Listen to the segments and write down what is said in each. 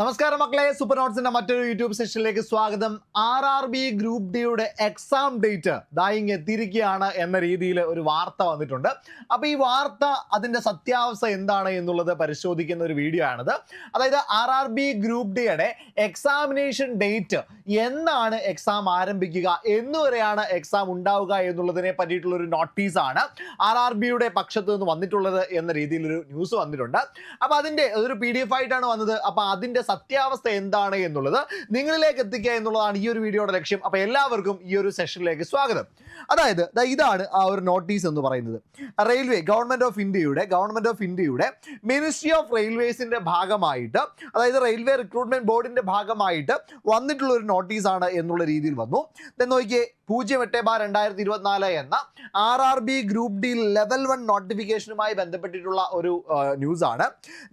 നമസ്കാരം മക്കളെ സൂപ്പർ നോട്ട്സിന്റെ മറ്റൊരു യൂട്യൂബ് സെഷനിലേക്ക് സ്വാഗതം. ആർ ആർ ബി ഗ്രൂപ്പ് ഡിയുടെ എക്സാം ഡേറ്റ് ദായിങ് എത്തിയിരിക്കുകയാണ് എന്ന രീതിയിൽ ഒരു വാർത്ത വന്നിട്ടുണ്ട്. അപ്പൊ ഈ വാർത്ത അതിന്റെ സത്യാവസ്ഥ എന്താണ് എന്നുള്ളത് പരിശോധിക്കുന്ന ഒരു വീഡിയോ ആണിത്. അതായത് ആർ ആർ ബി ഗ്രൂപ്പ് ഡിയുടെ എക്സാമിനേഷൻ ഡേറ്റ് എന്നാണ് എക്സാം ആരംഭിക്കുക എന്നുവരെയാണ് എക്സാം ഉണ്ടാവുക എന്നുള്ളതിനെ പറ്റിയിട്ടുള്ള ഒരു നോട്ടീസാണ് ആർ ആർ ബിയുടെ പക്ഷത്തു നിന്ന് വന്നിട്ടുള്ളത് എന്ന രീതിയിലൊരു ന്യൂസ് വന്നിട്ടുണ്ട്. അപ്പൊ അതിന്റെ ഒരു പി ഡി എഫ് ആയിട്ടാണ് വന്നത്. അപ്പൊ അതിന്റെ സത്യാവസ്ഥ എന്താണ് എന്നുള്ളത് നിങ്ങളിലേക്ക് എത്തിക്കുക എന്നുള്ളതാണ് ഈ ഒരു വീഡിയോയുടെ ലക്ഷ്യം. അപ്പോൾ എല്ലാവർക്കും ഈ ഒരു സെഷനിലേക്ക് സ്വാഗതം. അതായത് ഇതാണ് ആ ഒരു നോട്ടീസ് എന്ന് പറയുന്നത്. റെയിൽവേ ഗവൺമെന്റ് ഓഫ് ഇന്ത്യയുടെ ഗവൺമെന്റ് ഓഫ് ഇന്ത്യയുടെ മിനിസ്ട്രി ഓഫ് റെയിൽവേസിന്റെ ഭാഗമായിട്ട് അതായത് റെയിൽവേ റിക്രൂട്ട്മെന്റ് ബോർഡിന്റെ ഭാഗമായിട്ട് വന്നിട്ടുള്ള ഒരു നോട്ടീസാണ് എന്നുള്ള രീതിയിൽ വന്നു. നോക്കിയേ പൂജ്യം എട്ട് ബാർ രണ്ടായിരത്തി ഇരുപത്തിനാല് എന്ന R R B group D level one നോട്ടിഫിക്കേഷനുമായി ബന്ധപ്പെട്ടിട്ടുള്ള ഒരു ന്യൂസാണ്.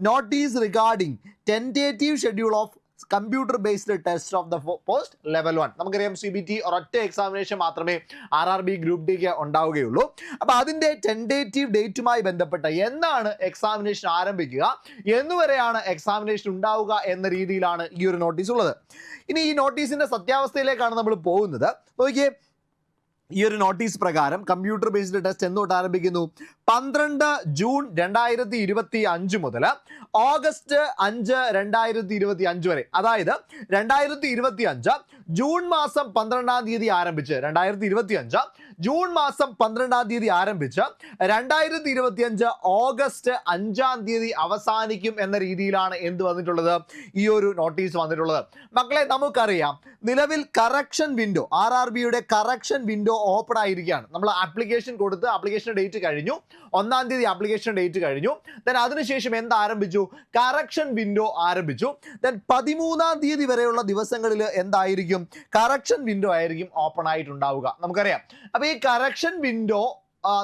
Notice regarding tentative schedule of computer based test of the post level one നമുക്കറിയാം സി ബി ടി ഒരൊറ്റ എക്സാമിനേഷൻ മാത്രമേ ആർ ആർ ബി ഗ്രൂപ്പ് ഡിക്ക് ഉണ്ടാവുകയുള്ളൂ. അപ്പോൾ അതിന്റെ ടെൻഡേറ്റീവ് ഡേറ്റുമായി ബന്ധപ്പെട്ട എന്നാണ് എക്സാമിനേഷൻ ആരംഭിക്കുക എന്നുവരെയാണ് എക്സാമിനേഷൻ ഉണ്ടാവുക എന്ന രീതിയിലാണ് ഈ ഒരു നോട്ടീസ് ഉള്ളത്. ഇനി ഈ നോട്ടീസിന്റെ സത്യാവസ്ഥയിലേക്കാണ് നമ്മൾ പോകുന്നത്. നോക്കിയേ ഈ ഒരു നോട്ടീസ് പ്രകാരം കമ്പ്യൂട്ടർ ബേസ്ഡ് ടെസ്റ്റ് എന്നോട്ട് ആരംഭിക്കുന്നു. പന്ത്രണ്ട് ജൂൺ രണ്ടായിരത്തി ഇരുപത്തി അഞ്ച് മുതൽ ഓഗസ്റ്റ് അഞ്ച് രണ്ടായിരത്തി ഇരുപത്തി അഞ്ച് വരെ. അതായത് രണ്ടായിരത്തി ഇരുപത്തി അഞ്ച് ജൂൺ മാസം പന്ത്രണ്ടാം തീയതി ആരംഭിച്ച് രണ്ടായിരത്തി ഇരുപത്തി അഞ്ച് ജൂൺ മാസം പന്ത്രണ്ടാം തീയതി ആരംഭിച്ച് രണ്ടായിരത്തി ഇരുപത്തി അഞ്ച് ഓഗസ്റ്റ് അഞ്ചാം തീയതി അവസാനിക്കും എന്ന രീതിയിലാണ് എന്ത് വന്നിട്ടുള്ളത്? ഈ ഒരു നോട്ടീസ് വന്നിട്ടുള്ളത്. മക്കളെ നമുക്കറിയാം നിലവിൽ കറക്ഷൻ വിൻഡോ ആർ ആർ ബിയുടെ കറക്ഷൻ വിൻഡോ ഓപ്പൺ ആയിരിക്കുകയാണ്. നമ്മൾ ആപ്ലിക്കേഷൻ കൊടുത്ത് ആപ്ലിക്കേഷൻ ഡേറ്റ് കഴിഞ്ഞു. ഒന്നാം തീയതി ആപ്ലിക്കേഷൻ ഡേറ്റ് കഴിഞ്ഞു. ദെൻ അതിനുശേഷം എന്ത് ആരംഭിച്ചു? കറക്ഷൻ വിൻഡോ ആരംഭിച്ചു. ദെൻ പതിമൂന്നാം തീയതി വരെയുള്ള ദിവസങ്ങളിൽ എന്തായിരിക്കും? കറക്ഷൻ വിൻഡോ ആയിരിക്കും ഓപ്പൺ ആയിട്ടുണ്ടാവുക. നമുക്കറിയാം. അപ്പൊ ഈ കറക്ഷൻ വിൻഡോ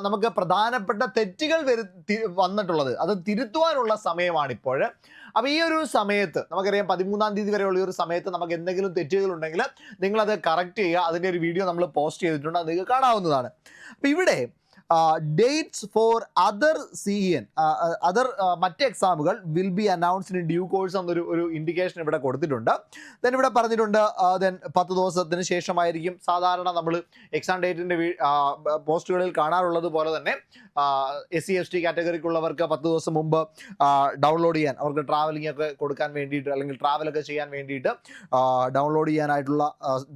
നമുക്ക് പ്രധാനപ്പെട്ട തെറ്റുകൾ വരു വന്നിട്ടുള്ളത്. അത് തിരുത്തുവാനുള്ള സമയമാണ് ഇപ്പോൾ അപ്പൊ ഈ ഒരു സമയത്ത് നമുക്കറിയാം പതിമൂന്നാം തീയതി വരെയുള്ള ഒരു സമയത്ത് നമുക്ക് എന്തെങ്കിലും തെറ്റുകൾ ഉണ്ടെങ്കിൽ നിങ്ങൾ അത് കറക്റ്റ് ചെയ്യുക. അതിന്റെ ഒരു വീഡിയോ നമ്മൾ പോസ്റ്റ് ചെയ്തിട്ടുണ്ട്. അത് നിങ്ങൾക്ക് കാണാവുന്നതാണ്. അപ്പൊ ഇവിടെ dates for other C N other മറ്റ് എക്സാമുകൾ will be announced in due course എന്നൊരു ഒരു ഇൻഡിക്കേഷൻ ഇവിടെ കൊടുത്തിട്ടുണ്ട്. ദെൻ ഇവിടെ പറഞ്ഞിട്ടുണ്ട് ദെൻ പത്ത് ദിവസത്തിന് ശേഷമായിരിക്കും സാധാരണ നമ്മൾ എക്സാം ഡേറ്റിന്റെ പോസ്റ്റുകളിൽ കാണാറുള്ളത് പോലെ തന്നെ എസ് സി എസ് ടി കാറ്റഗറിക്കുള്ളവർക്ക് പത്ത് ദിവസം മുമ്പ് ഡൗൺലോഡ് ചെയ്യാൻ അവർക്ക് ട്രാവലിംഗ് ഒക്കെ കൊടുക്കാൻ വേണ്ടിയിട്ട് അല്ലെങ്കിൽ ട്രാവലൊക്കെ ചെയ്യാൻ വേണ്ടിയിട്ട് ഡൗൺലോഡ് ചെയ്യാനായിട്ടുള്ള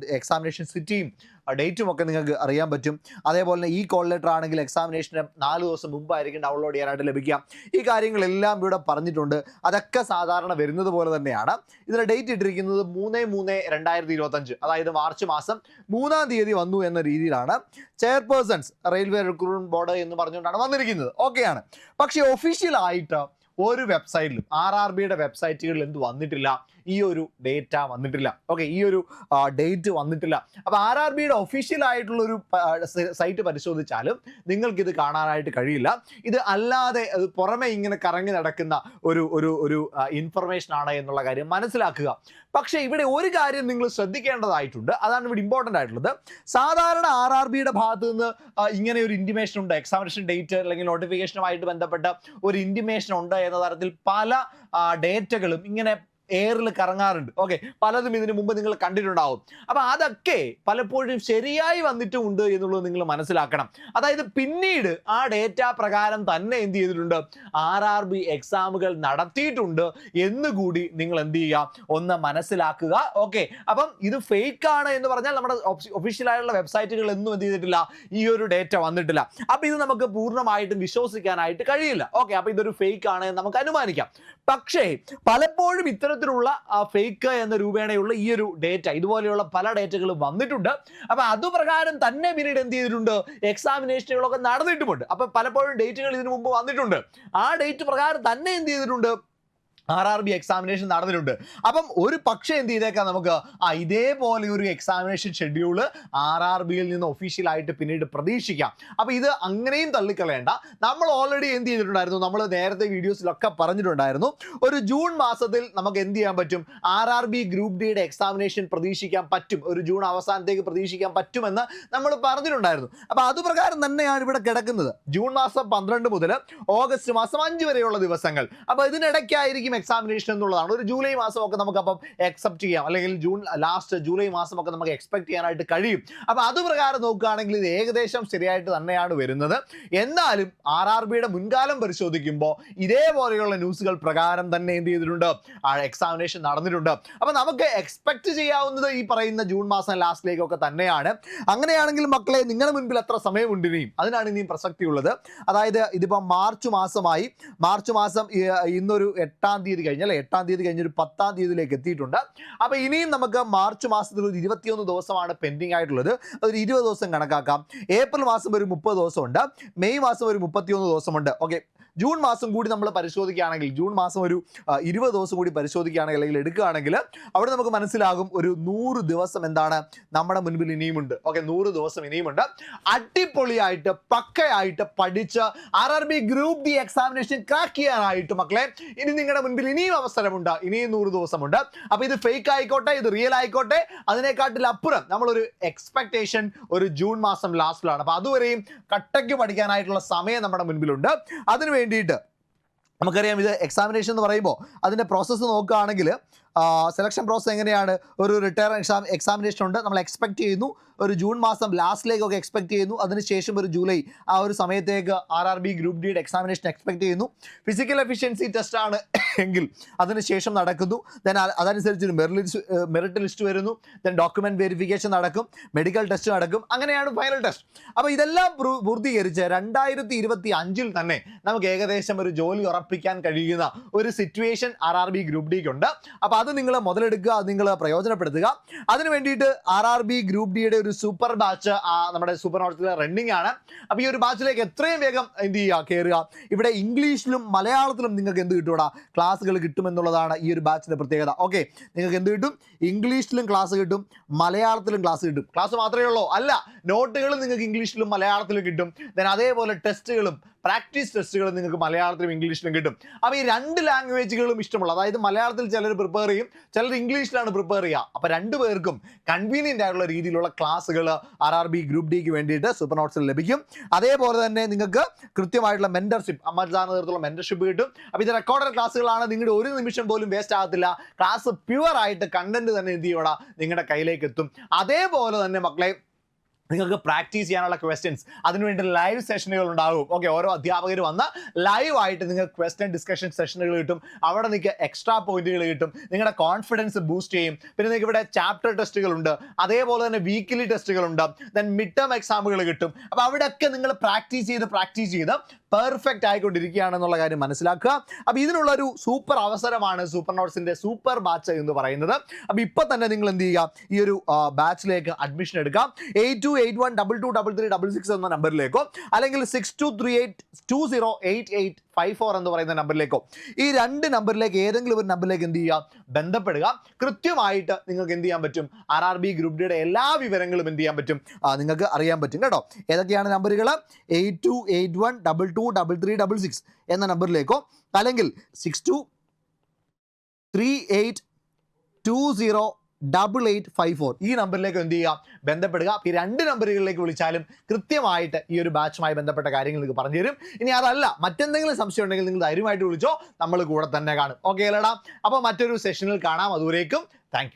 എക്സാമിനേഷൻ സിറ്റിയും ഡേറ്റും ഒക്കെ നിങ്ങൾക്ക് അറിയാൻ പറ്റും. അതേപോലെ തന്നെ ഈ കോൾ ലെറ്റർ ആണെങ്കിൽ എക്സാമിനേഷന് നാല് ദിവസം മുമ്പായിരിക്കും ഡൗൺലോഡ് ചെയ്യാനായിട്ട് ലഭിക്കുക ഈ കാര്യങ്ങളെല്ലാം ഇവിടെ പറഞ്ഞിട്ടുണ്ട്. അതൊക്കെ സാധാരണ വരുന്നത് പോലെ തന്നെയാണ്. ഇതിന് ഡേറ്റ് ഇട്ടിരിക്കുന്നത് മൂന്ന് മൂന്ന് രണ്ടായിരത്തി ഇരുപത്തഞ്ച് അതായത് മാർച്ച് മാസം മൂന്നാം തീയതി വന്നു എന്ന രീതിയിലാണ് ചെയർപേഴ്സൺസ് റെയിൽവേ റിക്രൂട്ട്മെന്റ് ബോർഡ് എന്ന് പറഞ്ഞുകൊണ്ടാണ് വന്നിരിക്കുന്നത്. ഓക്കെയാണ് പക്ഷേ ഒഫീഷ്യൽ ആയിട്ട് ഒരു വെബ്സൈറ്റിലും ആർ ആർ ബിയുടെ വെബ്സൈറ്റുകളിൽ എന്ത് വന്നിട്ടില്ല. ഈ ഒരു ഡേറ്റ വന്നിട്ടില്ല. ഓക്കെ ഈ ഒരു ഡേറ്റ് വന്നിട്ടില്ല. അപ്പോൾ ആർ ആർ ബിയുടെ ഒഫീഷ്യൽ ആയിട്ടുള്ള ഒരു സൈറ്റ് പരിശോധിച്ചാലും നിങ്ങൾക്ക് ഇത് കാണാനായിട്ട് കഴിയില്ല. ഇത് അല്ലാതെ പുറമെ ഇങ്ങനെ കറങ്ങി നടക്കുന്ന ഒരു ഒരു ഒരു ഇൻഫർമേഷൻ ആണ് എന്നുള്ള കാര്യം മനസ്സിലാക്കുക. പക്ഷേ ഇവിടെ ഒരു കാര്യം നിങ്ങൾ ശ്രദ്ധിക്കേണ്ടതായിട്ടുണ്ട്. അതാണ് ഇവിടെ ഇമ്പോർട്ടന്റ് ആയിട്ടുള്ളത്. സാധാരണ ആർ ആർ ബിയുടെ ഭാഗത്ത് നിന്ന് ഇങ്ങനെ ഒരു ഇന്റിമേഷൻ ഉണ്ട്. എക്സാമിനേഷൻ ഡേറ്റ് അല്ലെങ്കിൽ നോട്ടിഫിക്കേഷനുമായിട്ട് ബന്ധപ്പെട്ട ഒരു ഇന്റിമേഷൻ ഉണ്ട് എന്ന തരത്തിൽ പല ഡേറ്റകളും ഇങ്ങനെ എയറിൽ കറങ്ങാറുണ്ട്. ഓക്കെ പലതും ഇതിനു മുമ്പ് നിങ്ങൾ കണ്ടിട്ടുണ്ടാവും. അപ്പൊ അതൊക്കെ പലപ്പോഴും ശരിയായി വന്നിട്ടുമുണ്ട് എന്നുള്ളത് നിങ്ങൾ മനസ്സിലാക്കണം. അതായത് പിന്നീട് ആ ഡേറ്റ പ്രകാരം തന്നെ എന്ത് ചെയ്തിട്ടുണ്ട്? ആർ ആർ ബി എക്സാമുകൾ നടത്തിയിട്ടുണ്ട് എന്നുകൂടി നിങ്ങൾ എന്ത് ചെയ്യുക? ഒന്ന് മനസ്സിലാക്കുക. ഓക്കെ അപ്പം ഇത് ഫേക്ക് ആണ് എന്ന് പറഞ്ഞാൽ നമ്മുടെ ഒഫീഷ്യൽ ആയിട്ടുള്ള വെബ്സൈറ്റുകൾ എന്നും എന്ത് ചെയ്തിട്ടില്ല? ഈ ഒരു ഡേറ്റ വന്നിട്ടില്ല. അപ്പൊ ഇത് നമുക്ക് പൂർണമായിട്ടും വിശ്വസിക്കാനായിട്ട് കഴിയില്ല. ഓക്കെ അപ്പൊ ഇതൊരു ഫേക്ക് ആണ് നമുക്ക് അനുമാനിക്കാം. പക്ഷേ പലപ്പോഴും ഇത്തരത്തിലുള്ള ഫേക്ക് എന്ന രൂപേണയുള്ള ഈ ഒരു ഡേറ്റ ഇതുപോലെയുള്ള പല ഡേറ്റകളും വന്നിട്ടുണ്ട്. അപ്പൊ അതുപ്രകാരം തന്നെ പിന്നീട് എന്ത് ചെയ്തിട്ടുണ്ട്? എക്സാമിനേഷനുകളൊക്കെ നടന്നിട്ടുമുണ്ട്. അപ്പൊ പലപ്പോഴും ഡേറ്റുകൾ ഇതിനു മുമ്പ് വന്നിട്ടുണ്ട്. ആ ഡേറ്റ് പ്രകാരം തന്നെ എന്ത് ചെയ്തിട്ടുണ്ട്? ആർ ആർ ബി എക്സാമിനേഷൻ നടന്നിട്ടുണ്ട്. അപ്പം ഒരു പക്ഷേ എന്ത് ചെയ്തേക്കാം നമുക്ക്? ആ ഇതേപോലെ ഒരു എക്സാമിനേഷൻ ഷെഡ്യൂൾ ആർ ആർ ബിയിൽ നിന്ന് ഒഫീഷ്യലായിട്ട് പിന്നീട് പ്രതീക്ഷിക്കാം. അപ്പം ഇത് അങ്ങനെയും തള്ളിക്കളയേണ്ട. നമ്മൾ ഓൾറെഡി എന്ത് ചെയ്തിട്ടുണ്ടായിരുന്നു? നമ്മൾ നേരത്തെ വീഡിയോസിലൊക്കെ പറഞ്ഞിട്ടുണ്ടായിരുന്നു. ഒരു ജൂൺ മാസത്തിൽ നമുക്ക് എന്ത് ചെയ്യാൻ പറ്റും? ആർ ആർ ബി ഗ്രൂപ്പ് ഡിയുടെ എക്സാമിനേഷൻ പ്രതീക്ഷിക്കാൻ പറ്റും. ഒരു ജൂൺ അവസാനത്തേക്ക് പ്രതീക്ഷിക്കാൻ പറ്റുമെന്ന് നമ്മൾ പറഞ്ഞിട്ടുണ്ടായിരുന്നു. അപ്പം അതുപ്രകാരം തന്നെയാണ് ഇവിടെ കിടക്കുന്നത്. ജൂൺ മാസം പന്ത്രണ്ട് മുതൽ ഓഗസ്റ്റ് മാസം അഞ്ച് വരെയുള്ള ദിവസങ്ങൾ. അപ്പോൾ ഇതിനിടയ്ക്കായിരിക്കും എക്സാമിനേഷൻ എന്നുള്ളതാണ്. ഒരു ജൂലൈ മാസം ഒക്കെ നമുക്ക് നമുക്കപ്പം എക്സെപ്റ്റ് ചെയ്യാം. അല്ലെങ്കിൽ ജൂൺ ലാസ്റ്റ് ജൂലൈ മാസം മാസമൊക്കെ നമുക്ക് എക്സ്പെക്ട് ചെയ്യാനായിട്ട് കഴിയും. അപ്പോൾ അത് പ്രകാരം നോക്കുകയാണെങ്കിൽ ഇത് ഏകദേശം ശരിയായിട്ട് തന്നെയാണ് വരുന്നത്. എന്നാലും ആർ ആർ ബിയുടെ മുൻകാലം പരിശോധിക്കുമ്പോൾ ഇതേപോലെയുള്ള ന്യൂസുകൾ പ്രകാരം തന്നെ എന്ത് ചെയ്തിട്ടുണ്ട്? എക്സാമിനേഷൻ നടന്നിട്ടുണ്ട്. അപ്പോൾ നമുക്ക് എക്സ്പെക്ട് ചെയ്യാവുന്നത് ഈ പറയുന്ന ജൂൺ മാസം ലാസ്റ്റിലേക്കൊക്കെ തന്നെയാണ്. അങ്ങനെയാണെങ്കിൽ മക്കളെ നിങ്ങളുടെ മുൻപിൽ എത്ര സമയമുണ്ട് ഇനിയും? അതിനാണ് ഇനിയും പ്രസക്തിയുള്ളത്. അതായത് ഇതിപ്പം മാർച്ച് മാസമായി. മാർച്ച് മാസം ഇന്നൊരു എട്ടാം തീയതി കഴിഞ്ഞല്ലേ എട്ടാം തീയതി കഴിഞ്ഞ് ഒരു പത്താം തീയതിയിലേക്ക് എത്തിയിട്ടുണ്ട്. അപ്പോൾ ഇനിയും നമുക്ക് മാർച്ച് മാസത്തിൽ ഒരു ഇരുപത്തിയൊന്ന് ദിവസമാണ് പെൻഡിങ് ആയിട്ടുള്ളത്. ഒരു ഇരുപത് ദിവസം കണക്കാക്കാം. ഏപ്രിൽ മാസം ഒരു മുപ്പത് ദിവസമുണ്ട്. മെയ് മാസം ഒരു മുപ്പത്തിയൊന്ന് ദിവസമുണ്ട്. ഓക്കെ ജൂൺ മാസം കൂടി നമ്മൾ പരിശോധിക്കുകയാണെങ്കിൽ ജൂൺ മാസം ഒരു ഇരുപത് ദിവസം കൂടി പരിശോധിക്കുകയാണെങ്കിൽ അല്ലെങ്കിൽ എടുക്കുകയാണെങ്കിൽ അവിടെ നമുക്ക് മനസ്സിലാകും ഒരു നൂറ് ദിവസം എന്താണ് നമ്മുടെ മുൻപിൽ ഇനിയുമുണ്ട്. ഓക്കെ നൂറ് ദിവസം ഇനിയുമുണ്ട്. അടിപൊളിയായിട്ട് പക്കയായിട്ട് പഠിച്ച് R R B group D examination crack ചെയ്യാനായിട്ട് മക്കളെ ഇനി നിങ്ങളുടെ മുൻപിൽ ഇനിയും അവസരമുണ്ട്. ഇനിയും നൂറ് ദിവസമുണ്ട്. അപ്പൊ ഇത് ഫേക്ക് ആയിക്കോട്ടെ ഇത് റിയൽ ആയിക്കോട്ടെ. അതിനെക്കാട്ടിൽ അപ്പുറം നമ്മളൊരു എക്സ്പെക്ടേഷൻ ഒരു ജൂൺ മാസം ലാസ്റ്റിലാണ് അപ്പൊ അതുവരെയും കട്ടയ്ക്ക് പഠിക്കാനായിട്ടുള്ള സമയം നമ്മുടെ മുൻപിലുണ്ട്. അതിനു വേണ്ടിയിട്ട്. നമുക്കറിയാം ഇത് എക്സാമിനേഷൻ എന്ന് പറയുമ്പോൾ അതിന്റെ പ്രോസസ്സ് നോക്കുകയാണെങ്കിൽ സെലക്ഷൻ പ്രോസസ്സ് എങ്ങനെയാണ്? ഒരു റിട്ടയർ എക്സാം എക്സാമിനേഷൻ ഉണ്ട്. നമ്മൾ എക്സ്പെക്ട് ചെയ്യുന്നു. ഒരു ജൂൺ മാസം ലാസ്റ്റിലേക്കൊക്കെ എക്സ്പെക്ട് ചെയ്യുന്നു. അതിനുശേഷം ഒരു ജൂലൈ ആ ഒരു സമയത്തേക്ക് ആർ ആർ ബി ഗ്രൂപ്പ് ഡിയുടെ എക്സാമിനേഷൻ എക്സ്പെക്ട് ചെയ്യുന്നു. ഫിസിക്കൽ എഫിഷ്യൻസി ടെസ്റ്റ് ആണ് എങ്കിൽ അതിനുശേഷം നടക്കുന്നു. ദെൻ അതനുസരിച്ച് ഒരു മെറിറ്റ് ലിസ്റ്റ് മെറിറ്റ് ലിസ്റ്റ് വരുന്നു. ദെൻ ഡോക്യുമെന്റ് വെരിഫിക്കേഷൻ നടക്കും. മെഡിക്കൽ ടെസ്റ്റ് നടക്കും. അങ്ങനെയാണ് ഫൈനൽ ടെസ്റ്റ് അപ്പോൾ ഇതെല്ലാം പൂർ- പൂർത്തീകരിച്ച് രണ്ടായിരത്തി ഇരുപത്തി അഞ്ചിൽ തന്നെ നമുക്ക് ഏകദേശം ഒരു ജോലി ഉറപ്പിക്കാൻ കഴിയുന്ന ഒരു situation R R B group ഡിക്ക് ഉണ്ട്. അപ്പോൾ അത് നിങ്ങൾ മുതലെടുക്കുക അത് നിങ്ങൾ പ്രയോജനപ്പെടുത്തുക. അതിനു വേണ്ടിയിട്ട് ആർ ആർ ബി ഗ്രൂപ്പ് ഡിയുടെ ഒരു സൂപ്പർ ബാച്ച് നമ്മുടെ സൂപ്പർ നോട്ട്സിലെ റണ്ണിംഗ് ആണ്. അപ്പോൾ ഈ ഒരു ബാച്ചിലേക്ക് എത്രയും വേഗം എന്ത് ചെയ്യുക? കയറുക ഇവിടെ ഇംഗ്ലീഷിലും മലയാളത്തിലും നിങ്ങൾക്ക് എന്ത് കിട്ടൂടാ ക്ലാസ്സുകൾ കിട്ടുമെന്നുള്ളതാണ് ഈ ഒരു ബാച്ചിന്റെ പ്രത്യേകത. ഓക്കെ നിങ്ങൾക്ക് എന്ത് കിട്ടും? ഇംഗ്ലീഷിലും ക്ലാസ് കിട്ടും മലയാളത്തിലും ക്ലാസ് കിട്ടും. ക്ലാസ് മാത്രമേ ഉള്ളൂ. അല്ല നോട്ടുകളും നിങ്ങൾക്ക് ഇംഗ്ലീഷിലും മലയാളത്തിലും കിട്ടും. ദെൻ അതേപോലെ ടെസ്റ്റുകളും പ്രാക്ടീസ് ടെസ്റ്റുകൾ നിങ്ങൾക്ക് മലയാളത്തിലും ഇംഗ്ലീഷിലും കിട്ടും. അപ്പോൾ ഈ രണ്ട് ലാംഗ്വേജുകളും ഇഷ്ടമുള്ള അതായത് മലയാളത്തിൽ ചിലർ പ്രിപ്പയർ ചെയ്യും ചിലർ ഇംഗ്ലീഷിലാണ് പ്രിപ്പയർ ചെയ്യുക. അപ്പോൾ രണ്ടു പേർക്കും കൺവീനിയന്റ് ആയിട്ടുള്ള രീതിയിലുള്ള ക്ലാസ്സുകൾ ആർ ആർ ബി ഗ്രൂപ്പ് ഡിക്ക് വേണ്ടിയിട്ട് സൂപ്പർ നോട്ട്സിൽ ലഭിക്കും. അതേപോലെ തന്നെ നിങ്ങൾക്ക് കൃത്യമായിട്ടുള്ള മെന്റർഷിപ്പ് അമ്മദാന നേതൃത്വമുള്ള മെന്റർഷിപ്പ് കിട്ടും. അപ്പോൾ ഇത് റെക്കോർഡഡ് ക്ലാസ്സുകളാണ് നിങ്ങളുടെ ഒരു നിമിഷം പോലും വേസ്റ്റ് ആകത്തില്ല. ക്ലാസ് പ്യുവർ ആയിട്ട് കണ്ടന്റ് തന്നെ എന്ത് ചെയ്യണം നിങ്ങളുടെ കയ്യിലേക്ക് എത്തും. അതേപോലെ തന്നെ മക്കളെ നിങ്ങൾക്ക് പ്രാക്ടീസ് ചെയ്യാനുള്ള ക്വസ്റ്റ്യൻസ് അതിനുവേണ്ടി ലൈവ് സെഷനുകൾ ഉണ്ടാകും ഓക്കെ ഓരോ അധ്യാപകർ വന്ന് ലൈവ് ആയിട്ട് നിങ്ങൾക്ക് ക്വസ്റ്റ്യൻ ഡിസ്കഷൻ സെഷനുകൾ കിട്ടും. അവിടെ നിങ്ങൾക്ക് എക്സ്ട്രാ പോയിന്റുകൾ കിട്ടും. നിങ്ങളുടെ കോൺഫിഡൻസ് ബൂസ്റ്റ് ചെയ്യും. പിന്നെ നിങ്ങൾക്ക് ഇവിടെ ചാപ്റ്റർ ടെസ്റ്റുകൾ ഉണ്ട്. അതേപോലെ തന്നെ വീക്കിലി ടെസ്റ്റുകളുണ്ട് ദെൻ മിഡ് ടേം എക്സാമുകൾ കിട്ടും. അപ്പോൾ അവിടെയൊക്കെ നിങ്ങൾ പ്രാക്ടീസ് ചെയ്ത് പ്രാക്ടീസ് ചെയ്ത് പെർഫെക്റ്റ് ആയിക്കൊണ്ടിരിക്കുകയാണെന്നുള്ള കാര്യം മനസ്സിലാക്കുക. അപ്പോൾ ഇതിനുള്ള ഒരു സൂപ്പർ അവസരമാണ് സൂപ്പർ നോട്ട്സിന്റെ സൂപ്പർ ബാച്ച് എന്ന് പറയുന്നത്. അപ്പോൾ ഇപ്പോൾ തന്നെ നിങ്ങൾ എന്ത് ചെയ്യുക? ഈ ഒരു ബാച്ചിലേക്ക് അഡ്മിഷൻ എടുക്കാം eight two eight one double two double three double six എന്ന നമ്പറിലേക്കോ അല്ലെങ്കിൽ six two three eight two zero eight eight five four എന്ന് പറയുന്ന നമ്പറിലേക്കോ ഈ രണ്ട് നമ്പറിലേക്ക് ഏതെങ്കിലും ഒരു നമ്പറിലേക്ക് എന്ത് ചെയ്യുക? ബന്ധപ്പെടുക. കൃത്യമായിട്ട് നിങ്ങൾക്ക് എന്ത് ചെയ്യാൻ പറ്റും? ആർ ആർ ബി ഗ്രൂപ്പ് ഡിയുടെ എല്ലാ വിവരങ്ങളും എന്ത് ചെയ്യാൻ പറ്റും? നിങ്ങൾക്ക് അറിയാൻ പറ്റും കേട്ടോ. ഏതൊക്കെയാണ് നമ്പറുകൾ eight two eight one double two double three double six എന്ന നമ്പറിലേക്കോ അല്ലെങ്കിൽ six two three eight two zero double eight five four ഈ നമ്പറിലേക്ക് എന്ത് ചെയ്യുക ബന്ധപ്പെടുക. ഈ രണ്ട് നമ്പറുകളിലേക്ക് വിളിച്ചാലും കൃത്യമായിട്ട് ഈ ഒരു ബാച്ചുമായി ബന്ധപ്പെട്ട കാര്യങ്ങൾ നിങ്ങൾക്ക് പറഞ്ഞു തരും. ഇനി അതല്ല മറ്റെന്തെങ്കിലും സംശയം ഉണ്ടെങ്കിൽ നിങ്ങൾ ധൈര്യമായിട്ട് വിളിച്ചോ. നമ്മൾ കൂടെ തന്നെ കാണും. ഓക്കെ അല്ലടാ. അപ്പോൾ മറ്റൊരു സെഷനിൽ കാണാം. അതുവരേക്കും താങ്ക്